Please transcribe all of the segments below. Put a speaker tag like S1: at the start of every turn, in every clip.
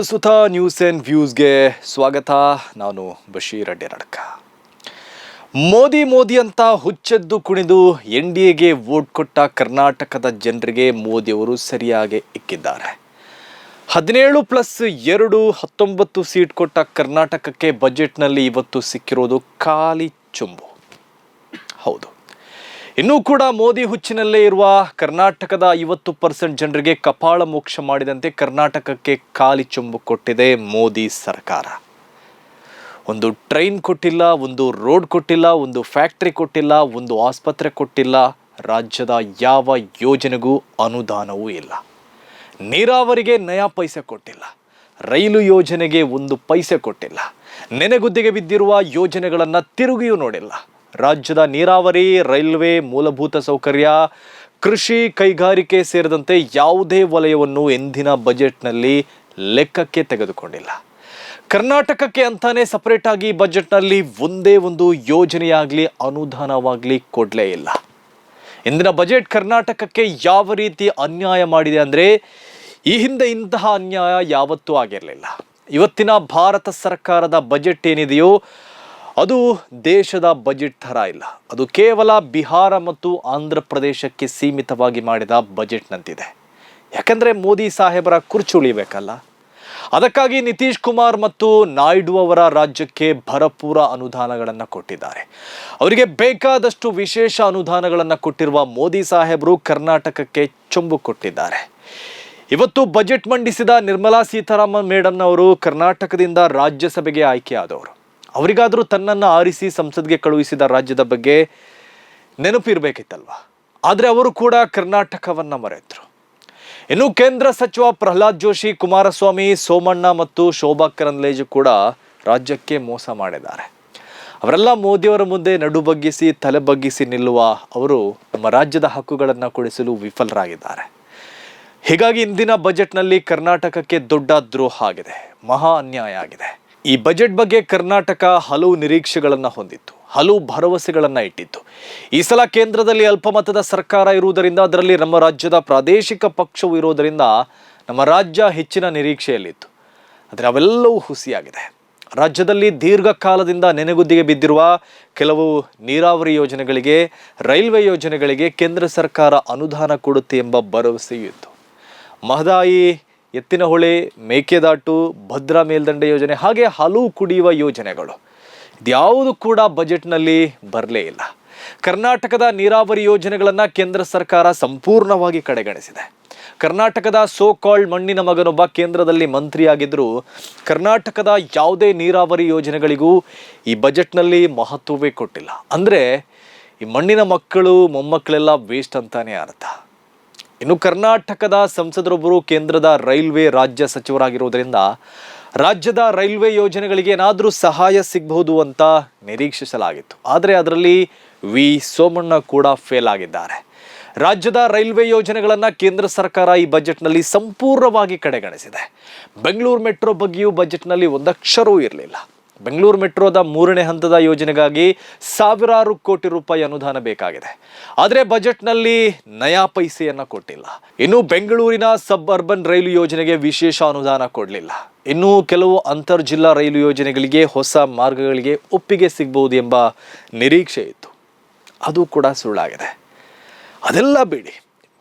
S1: ಪ್ರಸ್ತುತ news and ವ್ಯೂಸ್ಗೆ ಸ್ವಾಗತ. ನಾನು ಬಶೀರ್ ಅಡ್ಡಿರಡ್ಕ. ಮೋದಿ ಮೋದಿ ಅಂತ ಹುಚ್ಚೆದ್ದು ಕುಣಿದು ಎನ್ ಡಿ ಎಗೆ ವೋಟ್ ಕೊಟ್ಟ ಕರ್ನಾಟಕದ ಜನರಿಗೆ ಮೋದಿಯವರು ಸರಿಯಾಗಿ ಇಕ್ಕಿದ್ದಾರೆ. ಹದಿನೇಳು ಪ್ಲಸ್ ಎರಡು, ಹತ್ತೊಂಬತ್ತು ಸೀಟ್ ಕೊಟ್ಟ ಕರ್ನಾಟಕಕ್ಕೆ ಬಜೆಟ್ನಲ್ಲಿ ಇವತ್ತು ಸಿಕ್ಕಿರೋದು ಖಾಲಿ ಚುಂಬು. ಹೌದು. ಇನ್ನೂ ಕೂಡ ಮೋದಿ ಹುಚ್ಚಿನಲ್ಲೇ ಇರುವ ಕರ್ನಾಟಕದ ಐವತ್ತು ಪರ್ಸೆಂಟ್ ಜನರಿಗೆ ಕಪಾಳ ಮೋಕ್ಷ ಮಾಡಿದಂತೆ ಕರ್ನಾಟಕಕ್ಕೆ ಖಾಲಿ ಚುಂಬು ಕೊಟ್ಟಿದೆ ಮೋದಿ ಸರ್ಕಾರ. ಒಂದು ಟ್ರೈನ್ ಕೊಟ್ಟಿಲ್ಲ, ಒಂದು ರೋಡ್ ಕೊಟ್ಟಿಲ್ಲ, ಒಂದು ಫ್ಯಾಕ್ಟ್ರಿ ಕೊಟ್ಟಿಲ್ಲ, ಒಂದು ಆಸ್ಪತ್ರೆ ಕೊಟ್ಟಿಲ್ಲ, ರಾಜ್ಯದ ಯಾವ ಯೋಜನೆಗೂ ಅನುದಾನವೂ ಇಲ್ಲ. ನೀರಾವರಿಗೆ ನಯಾ ಪೈಸೆ ಕೊಟ್ಟಿಲ್ಲ. ರೈಲು ಯೋಜನೆಗೆ ಒಂದು ಪೈಸೆ ಕೊಟ್ಟಿಲ್ಲ. ನೆನೆಗುದ್ದಿಗೆ ಬಿದ್ದಿರುವ ಯೋಜನೆಗಳನ್ನು ತಿರುಗಿಯೂ ನೋಡಿಲ್ಲ. ರಾಜ್ಯದ ನೀರಾವರಿ, ರೈಲ್ವೆ ಮೂಲಭೂತ ಸೌಕರ್ಯ, ಕೃಷಿ ಕೈಗಾರಿಕೆ ಸೇರಿದಂತೆ ಯಾವುದೇ ವಲಯವನ್ನು ಎಂದಿನ ಬಜೆಟ್ನಲ್ಲಿ ಲೆಕ್ಕಕ್ಕೆ ತೆಗೆದುಕೊಂಡಿಲ್ಲ. ಕರ್ನಾಟಕಕ್ಕೆ ಅಂತಾನೆ ಸಪರೇಟ್ ಆಗಿ ಬಜೆಟ್ನಲ್ಲಿ ಒಂದೇ ಒಂದು ಯೋಜನೆಯಾಗಲಿ, ಅನುದಾನವಾಗಲಿ ಕೊಡಲೇ ಇಲ್ಲ. ಇಂದಿನ ಬಜೆಟ್ ಕರ್ನಾಟಕಕ್ಕೆ ಯಾವ ರೀತಿ ಅನ್ಯಾಯ ಮಾಡಿದೆ ಅಂದರೆ, ಈ ಹಿಂದೆ ಇಂತಹ ಅನ್ಯಾಯ ಯಾವತ್ತೂ ಆಗಿರಲಿಲ್ಲ. ಇವತ್ತಿನ ಭಾರತ ಸರ್ಕಾರದ ಬಜೆಟ್ ಏನಿದೆಯೋ ಅದು ದೇಶದ ಬಜೆಟ್ ಥರ ಇಲ್ಲ. ಅದು ಕೇವಲ ಬಿಹಾರ ಮತ್ತು ಆಂಧ್ರ ಪ್ರದೇಶಕ್ಕೆ ಸೀಮಿತವಾಗಿ ಮಾಡಿದ ಬಜೆಟ್ನಂತಿದೆ. ಯಾಕಂದರೆ ಮೋದಿ ಸಾಹೇಬರ ಕುರ್ಚು ಉಳಿಬೇಕಲ್ಲ ಅದಕ್ಕಾಗಿ ನಿತೀಶ್ ಕುಮಾರ್ ಮತ್ತು ನಾಯ್ಡು ಅವರ ರಾಜ್ಯಕ್ಕೆ ಭರಪೂರ ಅನುದಾನಗಳನ್ನು ಕೊಟ್ಟಿದ್ದಾರೆ. ಅವರಿಗೆ ಬೇಕಾದಷ್ಟು ವಿಶೇಷ ಅನುದಾನಗಳನ್ನು ಕೊಟ್ಟಿರುವ ಮೋದಿ ಸಾಹೇಬರು ಕರ್ನಾಟಕಕ್ಕೆ ಚೊಂಬು ಕೊಟ್ಟಿದ್ದಾರೆ. ಇವತ್ತು ಬಜೆಟ್ ಮಂಡಿಸಿದ ನಿರ್ಮಲಾ ಸೀತಾರಾಮನ್ ಮೇಡಮ್ನವರು ಕರ್ನಾಟಕದಿಂದ ರಾಜ್ಯಸಭೆಗೆ ಆಯ್ಕೆಯಾದವರು. ಅವರಿಗಾದರೂ ತನ್ನನ್ನು ಆರಿಸಿ ಸಂಸದ್ಗೆ ಕಳುಹಿಸಿದ ರಾಜ್ಯದ ಬಗ್ಗೆ ನೆನಪಿರಬೇಕಿತ್ತಲ್ವ? ಆದರೆ ಅವರು ಕೂಡ ಕರ್ನಾಟಕವನ್ನು ಮರೆತರು. ಇನ್ನು ಕೇಂದ್ರ ಸಚಿವ ಪ್ರಹ್ಲಾದ್ ಜೋಶಿ, ಕುಮಾರಸ್ವಾಮಿ, ಸೋಮಣ್ಣ ಮತ್ತು ಶೋಭಾ ಕರಂದ್ಲೇಜ್ ಕೂಡ ರಾಜ್ಯಕ್ಕೆ ಮೋಸ ಮಾಡಿದ್ದಾರೆ. ಅವರೆಲ್ಲ ಮೋದಿಯವರ ಮುಂದೆ ನಡು ಬಗ್ಗಿಸಿ, ತಲೆ ಬಗ್ಗಿಸಿ ನಿಲ್ಲುವ ಅವರು ನಮ್ಮ ರಾಜ್ಯದ ಹಕ್ಕುಗಳನ್ನು ಕೊಡಿಸಲು ವಿಫಲರಾಗಿದ್ದಾರೆ. ಹೀಗಾಗಿ ಇಂದಿನ ಬಜೆಟ್ನಲ್ಲಿ ಕರ್ನಾಟಕಕ್ಕೆ ದೊಡ್ಡ ದ್ರೋಹ ಆಗಿದೆ, ಮಹಾ ಅನ್ಯಾಯ ಆಗಿದೆ. ಈ ಬಜೆಟ್ ಬಗ್ಗೆ ಕರ್ನಾಟಕ ಹಲವು ನಿರೀಕ್ಷೆಗಳನ್ನು ಹೊಂದಿತ್ತು, ಹಲವು ಭರವಸೆಗಳನ್ನು ಇಟ್ಟಿತ್ತು. ಈ ಸಲ ಕೇಂದ್ರದಲ್ಲಿ ಅಲ್ಪಮತದ ಸರ್ಕಾರ ಇರುವುದರಿಂದ ಅದರಲ್ಲಿ ನಮ್ಮ ರಾಜ್ಯದ ಪ್ರಾದೇಶಿಕ ಪಕ್ಷವು ಇರುವುದರಿಂದ ನಮ್ಮ ರಾಜ್ಯ ಹೆಚ್ಚಿನ ನಿರೀಕ್ಷೆಯಲ್ಲಿತ್ತು. ಆದರೆ ಅವೆಲ್ಲವೂ ಹುಸಿಯಾಗಿದೆ. ರಾಜ್ಯದಲ್ಲಿ ದೀರ್ಘಕಾಲದಿಂದ ನೆನೆಗುದ್ದಿಗೆ ಬಿದ್ದಿರುವ ಕೆಲವು ನೀರಾವರಿ ಯೋಜನೆಗಳಿಗೆ, ರೈಲ್ವೆ ಯೋಜನೆಗಳಿಗೆ ಕೇಂದ್ರ ಸರ್ಕಾರ ಅನುದಾನ ಕೊಡುತ್ತೆ ಎಂಬ ಭರವಸೆಯೂ ಇತ್ತು. ಮಹದಾಯಿ ಎತ್ತಿನಹೊಳೆ ಮೇಕೆದಾಟು, ಭದ್ರಾ ಮೇಲ್ದಂಡೆ ಯೋಜನೆ, ಹಾಗೆ ಹಲವು ಕುಡಿಯುವ ಯೋಜನೆಗಳು. ಇದ್ಯಾವುದು ಕೂಡ ಬಜೆಟ್ನಲ್ಲಿ ಬರಲೇ ಇಲ್ಲ. ಕರ್ನಾಟಕದ ನೀರಾವರಿ ಯೋಜನೆಗಳನ್ನು ಕೇಂದ್ರ ಸರ್ಕಾರ ಸಂಪೂರ್ಣವಾಗಿ ಕಡೆಗಣಿಸಿದೆ. ಕರ್ನಾಟಕದ ಸೋ ಕಾಲ್ಡ್ ಮಣ್ಣಿನ ಮಗನೊಬ್ಬ ಕೇಂದ್ರದಲ್ಲಿ ಮಂತ್ರಿಯಾಗಿದ್ದರೂ ಕರ್ನಾಟಕದ ಯಾವುದೇ ನೀರಾವರಿ ಯೋಜನೆಗಳಿಗೂ ಈ ಬಜೆಟ್ನಲ್ಲಿ ಮಹತ್ವವೇ ಕೊಟ್ಟಿಲ್ಲ. ಅಂದರೆ, ಈ ಮಣ್ಣಿನ ಮಕ್ಕಳು, ಮೊಮ್ಮಕ್ಕಳೆಲ್ಲ ವೇಸ್ಟ್ ಅಂತಾನೆ ಅರ್ಥ. ಇನ್ನು ಕರ್ನಾಟಕದ ಸಂಸದರೊಬ್ಬರು ಕೇಂದ್ರದ ರೈಲ್ವೆ ರಾಜ್ಯ ಸಚಿವರಾಗಿರುವುದರಿಂದ ರಾಜ್ಯದ ರೈಲ್ವೆ ಯೋಜನೆಗಳಿಗೆ ಏನಾದರೂ ಸಹಾಯ ಸಿಗಬಹುದು ಅಂತ ನಿರೀಕ್ಷಿಸಲಾಗಿತ್ತು. ಆದರೆ ಅದರಲ್ಲಿ ವಿ. ಸೋಮಣ್ಣ ಕೂಡ ಫೇಲ್ ಆಗಿದ್ದಾರೆ. ರಾಜ್ಯದ ರೈಲ್ವೆ ಯೋಜನೆಗಳನ್ನು ಕೇಂದ್ರ ಸರ್ಕಾರ ಈ ಬಜೆಟ್ನಲ್ಲಿ ಸಂಪೂರ್ಣವಾಗಿ ಕಡೆಗಣಿಸಿದೆ. ಬೆಂಗಳೂರು ಮೆಟ್ರೋ ಬಗ್ಗೆಯೂ ಬಜೆಟ್ನಲ್ಲಿ ಒಂದಕ್ಷರವೂ ಇರಲಿಲ್ಲ. ಬೆಂಗಳೂರು ಮೆಟ್ರೋದ ಮೂರನೇ ಹಂತದ ಯೋಜನೆಗಾಗಿ ಸಾವಿರಾರು ಕೋಟಿ ರೂಪಾಯಿ ಅನುದಾನ ಬೇಕಾಗಿದೆ. ಆದರೆ ಬಜೆಟ್ನಲ್ಲಿ ನಯಾ ಪೈಸೆಯನ್ನು ಕೊಟ್ಟಿಲ್ಲ. ಇನ್ನು ಬೆಂಗಳೂರಿನ ಸಬ್ ಅರ್ಬನ್ ರೈಲು ಯೋಜನೆಗೆ ವಿಶೇಷ ಅನುದಾನ ಕೊಡಲಿಲ್ಲ. ಇನ್ನು ಕೆಲವು ಅಂತರ್ ಜಿಲ್ಲಾ ರೈಲು ಯೋಜನೆಗಳಿಗೆ ಹೊಸ ಮಾರ್ಗಗಳಿಗೆ ಒಪ್ಪಿಗೆ ಸಿಗಬಹುದು ಎಂಬ ನಿರೀಕ್ಷೆ ಇತ್ತು ಅದು ಕೂಡ ಸುಳ್ಳಾಗಿದೆ. ಅದೆಲ್ಲ ಬಿಡಿ.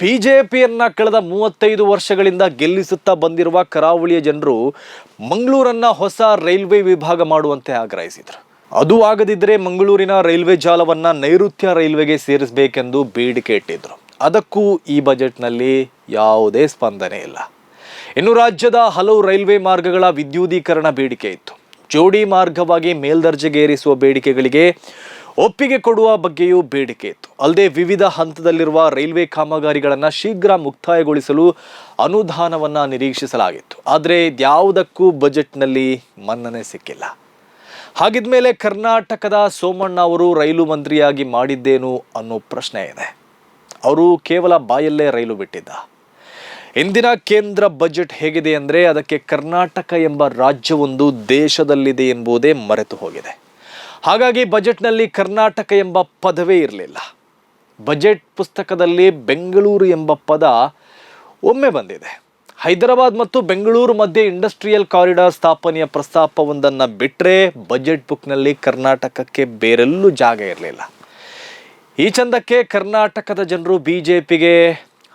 S1: ಬಿ ಜೆ ಪಿಯನ್ನು ಕಳೆದ ಮೂವತ್ತೈದು ವರ್ಷಗಳಿಂದ ಗೆಲ್ಲಿಸುತ್ತಾ ಬಂದಿರುವ ಕರಾವಳಿಯ ಜನರು ಮಂಗಳೂರನ್ನ ಹೊಸ ರೈಲ್ವೆ ವಿಭಾಗ ಮಾಡುವಂತೆ ಆಗ್ರಹಿಸಿದರು. ಅದು ಆಗದಿದ್ದರೆ ಮಂಗಳೂರಿನ ರೈಲ್ವೆ ಜಾಲವನ್ನು ನೈಋತ್ಯ ರೈಲ್ವೆಗೆ ಸೇರಿಸಬೇಕೆಂದು ಬೇಡಿಕೆ ಇಟ್ಟಿದ್ದರು ಅದಕ್ಕೂ ಈ ಬಜೆಟ್ನಲ್ಲಿ ಯಾವುದೇ ಸ್ಪಂದನೆ ಇಲ್ಲ. ಇನ್ನು ರಾಜ್ಯದ ಹಲವು ರೈಲ್ವೆ ಮಾರ್ಗಗಳ ವಿದ್ಯುದೀಕರಣ ಬೇಡಿಕೆ ಇತ್ತು. ಜೋಡಿ ಮಾರ್ಗವಾಗಿ ಮೇಲ್ದರ್ಜೆಗೇರಿಸುವ ಬೇಡಿಕೆಗಳಿಗೆ ಒಪ್ಪಿಗೆ ಕೊಡುವ ಬಗ್ಗೆಯೂ ಬೇಡಿಕೆ ಇತ್ತು. ಅಲ್ಲದೆ ವಿವಿಧ ಹಂತದಲ್ಲಿರುವ ರೈಲ್ವೆ ಕಾಮಗಾರಿಗಳನ್ನು ಶೀಘ್ರ ಮುಕ್ತಾಯಗೊಳಿಸಲು ಅನುದಾನವನ್ನು ನಿರೀಕ್ಷಿಸಲಾಗಿತ್ತು. ಆದರೆ ಇದ್ಯಾವುದಕ್ಕೂ ಬಜೆಟ್ನಲ್ಲಿ ಮನ್ನಣೆ ಸಿಕ್ಕಿಲ್ಲ. ಹಾಗಿದ್ಮೇಲೆ ಕರ್ನಾಟಕದ ಸೋಮಣ್ಣ ಅವರು ರೈಲು ಮಂತ್ರಿಯಾಗಿ ಮಾಡಿದ್ದೇನು ಅನ್ನೋ ಪ್ರಶ್ನೆ ಇದೆ. ಅವರು ಕೇವಲ ಬಾಯಲ್ಲೇ ರೈಲು ಬಿಟ್ಟಿದ್ದ. ಇಂದಿನ ಕೇಂದ್ರ ಬಜೆಟ್ ಹೇಗಿದೆ ಅಂದರೆ ಅದಕ್ಕೆ ಕರ್ನಾಟಕ ಎಂಬ ರಾಜ್ಯವೊಂದು ದೇಶದಲ್ಲಿದೆ ಎಂಬುದೇ ಮರೆತು ಹೋಗಿದೆ. ಹಾಗಾಗಿ ಬಜೆಟ್ನಲ್ಲಿ ಕರ್ನಾಟಕ ಎಂಬ ಪದವೇ ಇರಲಿಲ್ಲ. ಬಜೆಟ್ ಪುಸ್ತಕದಲ್ಲಿ ಬೆಂಗಳೂರು ಎಂಬ ಪದ ಒಮ್ಮೆ ಬಂದಿದೆ. ಹೈದರಾಬಾದ್ ಮತ್ತು ಬೆಂಗಳೂರು ಮಧ್ಯೆ ಇಂಡಸ್ಟ್ರಿಯಲ್ ಕಾರಿಡಾರ್ ಸ್ಥಾಪನೆಯ ಪ್ರಸ್ತಾಪವೊಂದನ್ನು ಬಿಟ್ಟರೆ ಬಜೆಟ್ ಬುಕ್ನಲ್ಲಿ ಕರ್ನಾಟಕಕ್ಕೆ ಬೇರೆಲ್ಲೂ ಜಾಗ ಇರಲಿಲ್ಲ. ಈ ಚಂದಕ್ಕೆ ಕರ್ನಾಟಕದ ಜನರು ಬಿ ಜೆ ಪಿಗೆ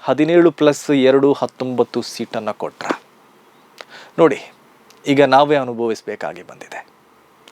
S1: ಹದಿನೇಳು ಪ್ಲಸ್ ಎರಡು ಹತ್ತೊಂಬತ್ತು ಸೀಟನ್ನು ಕೊಟ್ರ. ನೋಡಿ, ಈಗ ನಾವೇ ಅನುಭವಿಸಬೇಕಾಗಿ ಬಂದಿದೆ.